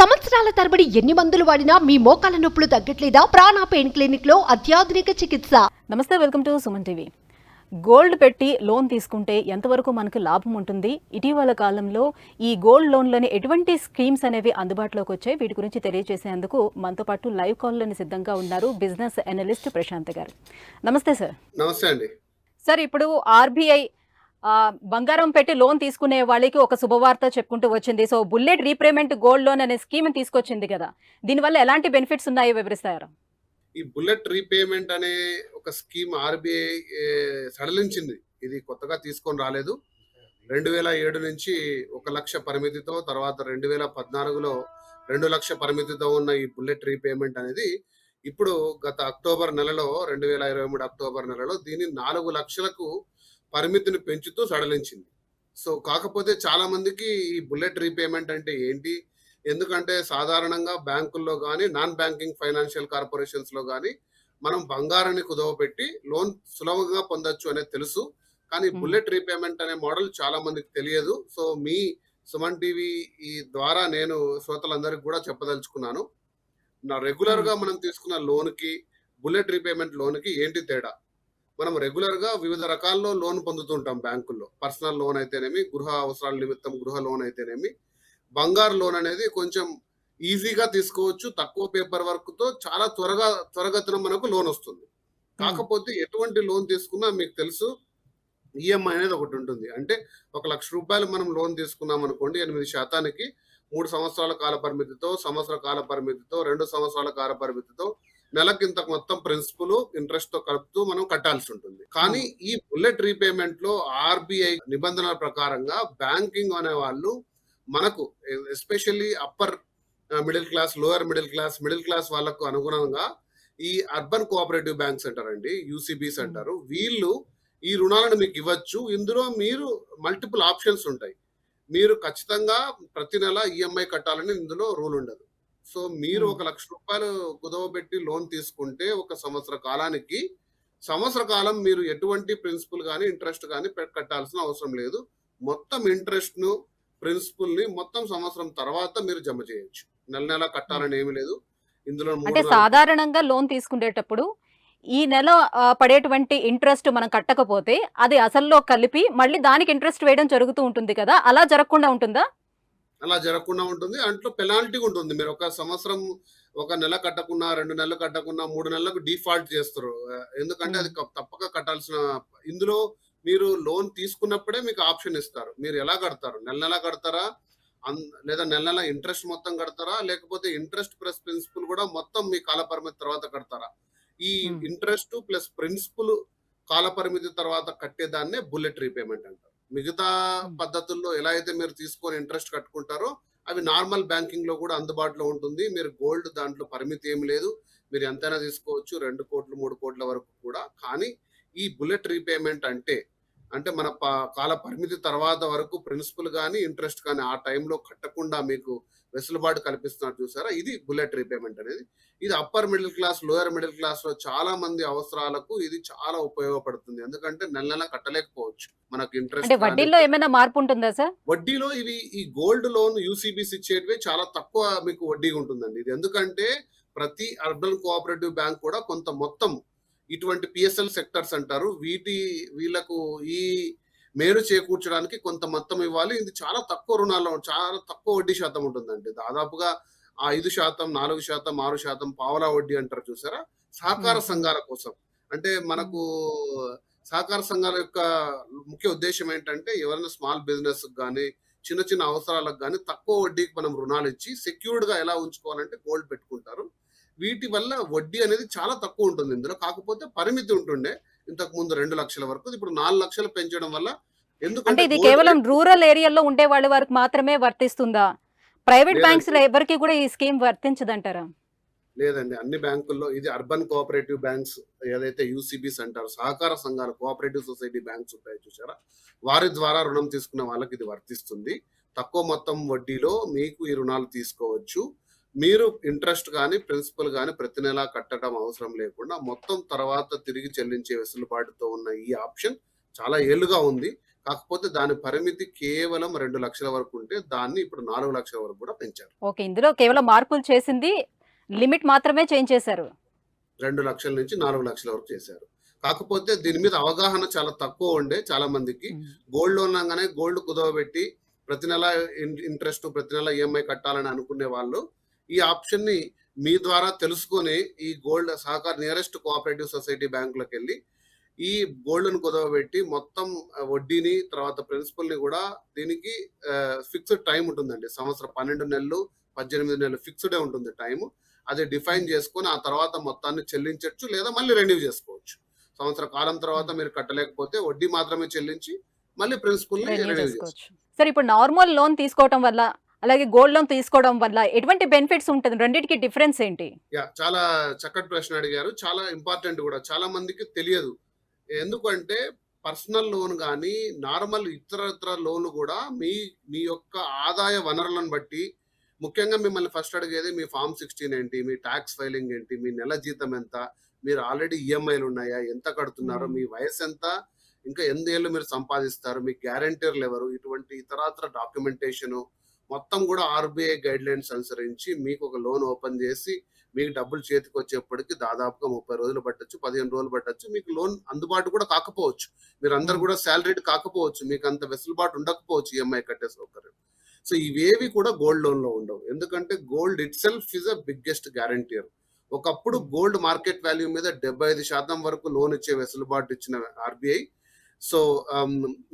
సంవత్సరాల తరబడి ఎన్ని మందులు వాడినా మీ మోకాల నొప్పులు తగ్గట్లేదా? ప్రాణ పెయిన్ క్లినిక్లో అత్యాధునిక చికిత్స. నమస్తే welcome to Suman TV. Gold పెట్టి లోన్ తీసుకుంటే ఎంతవరకు మనకు లాభం ఉంటుంది? ఇటీవల కాలంలో ఈ గోల్డ్ లోన్లోని ఎటువంటి స్కీమ్స్ అనేవి అందుబాటులోకి వచ్చాయి? వీటి గురించి తెలియజేసేందుకు మనతో పాటు లైవ్ కాల్లోని సిద్ధంగా ఉన్నారు బిజినెస్ అనలిస్ట్ ప్రశాంత్ గారు. నమస్తే సార్. నమస్తే అండి. సార్ ఇప్పుడు ఆర్బీఐ బంగారం పెట్టి లోన్ తీసుకునే వాళ్ళకి ఒక శుభవార్త చెప్పుకుంటూ వచ్చింది. So bullet repayment gold loan అనే స్కీమ్ తీసుకొచ్చింది కదా. దీనివల్ల ఎలాంటి బెనిఫిట్స్ ఉన్నాయో వివరిస్తారు? ఈ బుల్లెట్ రీపేమెంట్ అనే ఒక స్కీమ్ ఆర్బీఐ సడలించింది. ఇది కొత్తగా తీసుకొని రాలేదు. రెండు వేల ఏడు నుంచి ఒక లక్ష పరిమితితో తర్వాత రెండు వేల పద్నాలుగులో రెండు లక్ష పరిమితితో ఉన్న ఈ బుల్లెట్ రీపేమెంట్ అనేది ఇప్పుడు గత అక్టోబర్ నెలలో రెండు వేల ఇరవై మూడు అక్టోబర్ నెలలో దీన్ని నాలుగు లక్షలకు పరిమితిని పెంచుతూ సడలించింది. సో కాకపోతే చాలా మందికి ఈ బుల్లెట్ రీపేమెంట్ అంటే ఏంటి? ఎందుకంటే సాధారణంగా బ్యాంకుల్లో కానీ నాన్ బ్యాంకింగ్ ఫైనాన్షియల్ కార్పొరేషన్స్లో కానీ మనం బంగారాన్ని కుదవపెట్టి లోన్ సులభంగా పొందొచ్చు అనేది తెలుసు. కానీ. బుల్లెట్ రీపేమెంట్ అనే మోడల్ చాలా మందికి తెలియదు. సో మీ సుమన్ టీవీ ఈ ద్వారా నేను శ్రోతలందరికీ కూడా చెప్పదలుచుకున్నాను. నా రెగ్యులర్గా మనం తీసుకున్న లోన్కి బుల్లెట్ రీపేమెంట్ లోన్కి ఏంటి తేడా? మనం రెగ్యులర్గా వివిధ రకాల్లో లోన్ పొందుతుంటాం బ్యాంకుల్లో. పర్సనల్ లోన్ అయితేనేమి గృహ అవసరాల నిమిత్తం గృహ లోన్ అయితేనేమి. బంగారు లోన్ అనేది కొంచెం ఈజీగా తీసుకోవచ్చు. తక్కువ పేపర్ వర్క్తో చాలా త్వరగా త్వరగతిన మనకు లోన్ వస్తుంది. కాకపోతే ఎటువంటి లోన్ తీసుకున్నా మీకు తెలుసు ఈఎంఐ అనేది ఒకటి ఉంటుంది. అంటే ఒక లక్ష రూపాయలు మనం లోన్ తీసుకున్నాం అనుకోండి ఎనిమిది శాతానికి మూడు సంవత్సరాల కాల పరిమితితో సంవత్సర కాల పరిమితితో రెండు సంవత్సరాల కాల పరిమితితో నెలకి ఇంత మొత్తం ప్రిన్సిపల్ ఇంట్రెస్ట్తో కలుపుతూ మనం కట్టాల్సి ఉంటుంది. కానీ ఈ బుల్లెట్ రీపేమెంట్లో ఆర్బీఐ నిబంధనల ప్రకారంగా బ్యాంకింగ్ అనే వాళ్ళు మనకు especially upper middle class lower middle class middle class వాళ్ళకు అనుగుణంగా ఈ అర్బన్ కోఆపరేటివ్ బ్యాంక్స్ అంటారండి యూసీబీస్ అంటారు. వీళ్ళు ఈ రుణాలను మీకు ఇవ్వచ్చు. ఇందులో మీరు మల్టిపుల్ ఆప్షన్స్ ఉంటాయి. మీరు ఖచ్చితంగా ప్రతి నెల ఈఎంఐ కట్టాలని ఇందులో రూల్ ఉండదు. సో మీరు. ఒక లక్ష రూపాయలు కుదవబెట్టి లోన్ తీసుకుంటే ఒక సంవత్సర కాలానికి సంవత్సర కాలం మీరు ఎటువంటి ప్రిన్సిపల్ కానీ ఇంట్రెస్ట్ కానీ కట్టాల్సిన అవసరం లేదు. మొత్తం ఇంట్రెస్ట్ను ప్రిన్సిపల్ని మొత్తం సంవత్సరం తర్వాత మీరు జమ చేయొచ్చు. నెల నెల కట్టాలని ఏమీ లేదు. ఇందులో అంటే సాధారణంగా లోన్ తీసుకునేటప్పుడు ఈ నెల పడేటువంటి ఇంట్రెస్ట్ మనం కట్టకపోతే అది అసల్లో కలిపి మళ్ళీ దానికి ఇంట్రెస్ట్ వేయడం జరుగుతూ ఉంటుంది కదా? అలా జరగకుండా ఉంటుందా? అలా జరగకుండా ఉంటుంది. అంట్లో పెనాల్టీ ఉంటుంది. మీరు ఒక సంవత్సరం ఒక నెల కట్టకున్నా రెండు నెలలు కట్టకున్నా మూడు నెలలకు డిఫాల్ట్ చేస్తారు. ఎందుకంటే అది తప్పక కట్టాల్సిన ఇందులో మీరు లోన్ తీసుకున్నప్పుడే మీకు ఆప్షన్ ఇస్తారు. మీరు ఎలా కడతారు? నెల నెల కడతారా? అన్- లేదా నెల నెల ఇంట్రెస్ట్ మొత్తం కడతారా? లేకపోతే ఇంట్రెస్ట్ ప్లస్ ప్రిన్సిపల్ కూడా మొత్తం మీ కాల పరిమితి తర్వాత కడతారా? ఈ. ఇంట్రెస్ట్ ప్లస్ ప్రిన్సిపల్ కాల పరిమితి తర్వాత కట్టేదాన్నే బుల్లెట్ రీపేమెంట్ అంటారు. మిగతా. పద్ధతుల్లో ఎలా అయితే మీరు తీసుకొని ఇంట్రెస్ట్ కట్టుకుంటారో అవి నార్మల్ బ్యాంకింగ్లో కూడా అందుబాటులో ఉంటుంది. మీరు గోల్డ్ దాంట్లో పరిమితి ఏమి లేదు. మీరు ఎంతైనా తీసుకోవచ్చు. రెండు కోట్లు మూడు కోట్ల వరకు కూడా. కానీ ఈ బుల్లెట్ రీపేమెంట్ అంటే అంటే మన కాల పరిమితి తర్వాత వరకు ప్రిన్సిపల్ కానీ ఇంట్రెస్ట్ కానీ ఆ టైంలో కట్టకుండా మీకు వెసులుబాటు కల్పిస్తున్నారు చూసారా? ఇది బుల్లెట్ రీపేమెంట్ అనేది. ఇది upper middle class lower middle క్లాస్లో చాలా మంది అవసరాలకు ఇది చాలా ఉపయోగపడుతుంది. ఎందుకంటే నెల నెల కట్టలేకపోవచ్చు మనకు ఇంట్రెస్ట్ వడ్డీలో ఏమైనా మార్పు ఉంటుందా సార్? వడ్డీలో ఇవి ఈ గోల్డ్ లోన్ యూసీబీస్ ఇచ్చేటివి చాలా తక్కువ మీకు వడ్డీ ఉంటుందండి. ఇది ఎందుకంటే ప్రతి అర్బన్ కోఆపరేటివ్ బ్యాంక్ కూడా కొంత మొత్తం ఇటువంటి పిఎస్ఎల్ సెక్టర్స్ అంటారు. వీటి వీళ్ళకు ఈ మేలు చేకూర్చడానికి కొంత మొత్తం ఇవ్వాలి. ఇది చాలా తక్కువ రుణాల్లో చాలా తక్కువ వడ్డీ శాతం ఉంటుందండి. దాదాపుగా ఆ ఐదు శాతం నాలుగు శాతం ఆరు శాతం పావలా వడ్డీ అంటారు చూసారా? సహకార. సంఘాల కోసం. అంటే మనకు సహకార సంఘాల యొక్క ముఖ్య ఉద్దేశం ఏంటంటే ఎవరైనా స్మాల్ బిజినెస్ కానీ చిన్న చిన్న అవసరాలకు కానీ తక్కువ వడ్డీకి మనం రుణాలు ఇచ్చి సెక్యూర్డ్గా ఎలా ఉంచుకోవాలంటే గోల్డ్ పెట్టుకుంటారు. వీటి వల్ల వడ్డీ అనేది చాలా తక్కువ ఉంటుంది. ఇందులో కాకపోతే పరిమితి ఉంటుండే. ఇంతకు ముందు రెండు లక్షల వరకు ఇప్పుడు నాలుగు లక్షలు పెంచడం వల్ల ఎందుకంటే ఇది కేవలం రూరల్ ఏరియాలో ఉండే వాళ్ళ వరకు మాత్రమే వర్తిస్తుందా? ప్రైవేట్. బ్యాంక్స్లో ఎవరికి కూడా ఈ స్కీమ్ వర్తించదంటారా? లేదండి. అన్ని బ్యాంకుల్లో ఇది అర్బన్ కోఆపరేటివ్ బ్యాంక్స్ ఏదైతే యూసీబీస్ అంటారు సహకార సంఘాలు కోఆపరేటివ్ సొసైటీ బ్యాంక్స్ ఉంటాయి చూసారా? వారి ద్వారా రుణం తీసుకున్న వాళ్ళకి ఇది వర్తిస్తుంది. తక్కువ మొత్తం వడ్డీలో మీకు ఈ రుణాలు తీసుకోవచ్చు. మీరు ఇంట్రెస్ట్ కానీ ప్రిన్సిపల్ కానీ ప్రతి నెలా కట్టడం అవసరం లేకుండా మొత్తం తర్వాత తిరిగి చెల్లించే వెసులుబాటుతో ఉన్న ఈ ఆప్షన్ చాలా ఏళ్ళుగా ఉంది. కాకపోతే దాని పరిమితి కేవలం రెండు లక్షల వరకు ఉంటే దాన్ని ఇప్పుడు నాలుగు లక్షల వరకు కూడా పెంచారు. ఓకే ఇందులో కేవలం మార్పులు చేసింది లిమిట్ మాత్రమే చేంజ్ చేశారు. రెండు లక్షల నుంచి నాలుగు లక్షల వరకు చేశారు. కాకపోతే దీని మీద అవగాహన చాలా తక్కువ ఉండే చాలా మందికి. గోల్డ్ లోన్ అనగానే గోల్డ్ కుదవబెట్టి ప్రతి నెల ఇంట్రెస్ట్ ప్రతి నెల ఈఎంఐ కట్టాలని అనుకునే వాళ్ళు ఈ ఆప్షన్ని మీ ద్వారా తెలుసుకొని ఈ గోల్డ్ సహకార నియరెస్ట్ కోఆపరేటివ్ సొసైటీ బ్యాంకులకు వెళ్ళి ఈ గోల్డ్ను కుదవబెట్టి మొత్తం వడ్డీని తర్వాత ప్రిన్సిపల్ని కూడా దీనికి ఫిక్స్డ్ టైం ఉంటుందండి. సంవత్సరం పన్నెండు నెలలు పద్దెనిమిది నెలలు ఫిక్స్డ్ ఉంటుంది టైం అది డిఫైన్ చేసుకొని ఆ తర్వాత మొత్తాన్ని చెల్లించవచ్చు లేదా మళ్ళీ రెన్యూ చేసుకోవచ్చు. సంవత్సర కాలం తర్వాత మీరు కట్టలేకపోతే వడ్డీ మాత్రమే చెల్లించి మళ్ళీ ప్రిన్సిపల్ సార్ ఇప్పుడు నార్మల్ లోన్ తీసుకోవడం వల్ల అలాగే గోల్డ్ లోన్ తీసుకోవడం వల్ల ఎటువంటి బెనిఫిట్స్ ఉంటుంది? రెండింటికి డిఫరెన్స్ ఏంటి? యా చాలా చక్కటి ప్రశ్న అడిగారు. చాలా ఇంపార్టెంట్ కూడా. చాలా మందికి తెలియదు. ఎందుకంటే పర్సనల్ లోన్ కానీ నార్మల్ ఇతర ఇతర లోన్ కూడా మీ మీ యొక్క ఆదాయ వనరులను బట్టి ముఖ్యంగా మిమ్మల్ని ఫస్ట్ అడిగేది మీ ఫామ్ సిక్స్టీన్ ఏంటి? మీ ట్యాక్స్ ఫైలింగ్ ఏంటి? మీ నెల జీతం ఎంత? మీరు ఆల్రెడీ ఈఎంఐలు ఉన్నాయా? ఎంత కడుతున్నారు? Hmm. మీ వయసు ఎంత? ఇంకా ఎన్ని ఏళ్ళు మీరు సంపాదిస్తారు? మీ గ్యారంటీర్లు ఎవరు? ఇటువంటి ఇతరాతర డాక్యుమెంటేషన్ మొత్తం కూడా ఆర్బీఐ గైడ్ లైన్స్ అనుసరించి మీకు ఒక లోన్ ఓపెన్ చేసి మీకు డబ్బులు చేతికి వచ్చేప్పటికి దాదాపుగా ముప్పై రోజులు పట్టొచ్చు పదిహేను రోజులు పట్టొచ్చు. మీకు లోన్ అందుబాటు కూడా కాకపోవచ్చు. మీరు అందరు కూడా శాలరీడ్ కాకపోవచ్చు. మీకు అంత వెసులుబాటు ఉండకపోవచ్చు ఈఎంఐ కట్టే సౌకర్యం. సో ఇవేవి కూడా గోల్డ్ లోన్లో ఉండవు. ఎందుకంటే gold itself is a biggest guarantor ఒకప్పుడు గోల్డ్ మార్కెట్ వాల్యూ మీద డెబ్బై ఐదు శాతం వరకు లోన్ ఇచ్చే వెసులుబాటు ఇచ్చిన ఆర్బీఐ సో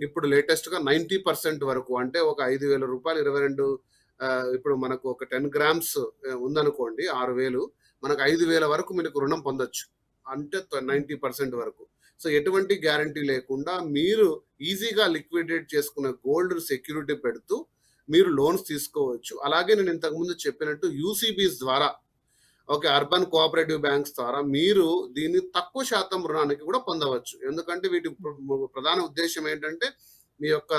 ఇప్పుడు లేటెస్ట్గా నైన్టీ పర్సెంట్ వరకు అంటే ఒక ఐదు వేల రూపాయలు ఇరవై రెండు ఇప్పుడు మనకు ఒక టెన్ గ్రామ్స్ ఉందనుకోండి ఆరు వేలు మనకు ఐదు వేల వరకు మీకు రుణం పొందొచ్చు. అంటే నైన్టీ పర్సెంట్ వరకు. సో ఎటువంటి గ్యారంటీ లేకుండా మీరు ఈజీగా లిక్విడేట్ చేసుకునే గోల్డ్ సెక్యూరిటీ పెడుతూ మీరు లోన్స్ తీసుకోవచ్చు. అలాగే నేను ఇంతకుముందు చెప్పినట్టు యూసీబీస్ ద్వారా ఓకే అర్బన్ కోఆపరేటివ్ బ్యాంక్స్ ద్వారా మీరు దీన్ని తక్కువ శాతం రుణానికి కూడా పొందవచ్చు. ఎందుకంటే వీటి ప్రధాన ఉద్దేశం ఏంటంటే మీ యొక్క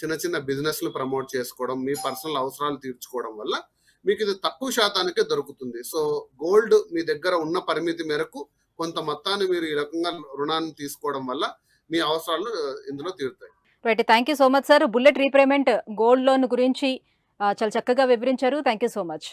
చిన్న చిన్న బిజినెస్లు ప్రమోట్ చేసుకోవడం మీ పర్సనల్ అవసరాలు తీర్చుకోవడం వల్ల మీకు ఇది తక్కువ శాతానికే దొరుకుతుంది. సో గోల్డ్ మీ దగ్గర ఉన్న పరిమితి మేరకు కొంత మొత్తాన్ని మీరు ఈ రకంగా రుణాన్ని తీసుకోవడం వల్ల మీ అవసరాలు ఇందులో తీరుతాయి. Right thank you so much sir bullet repayment gold loan గురించి చాలా చక్కగా వివరించారు. Thank you so much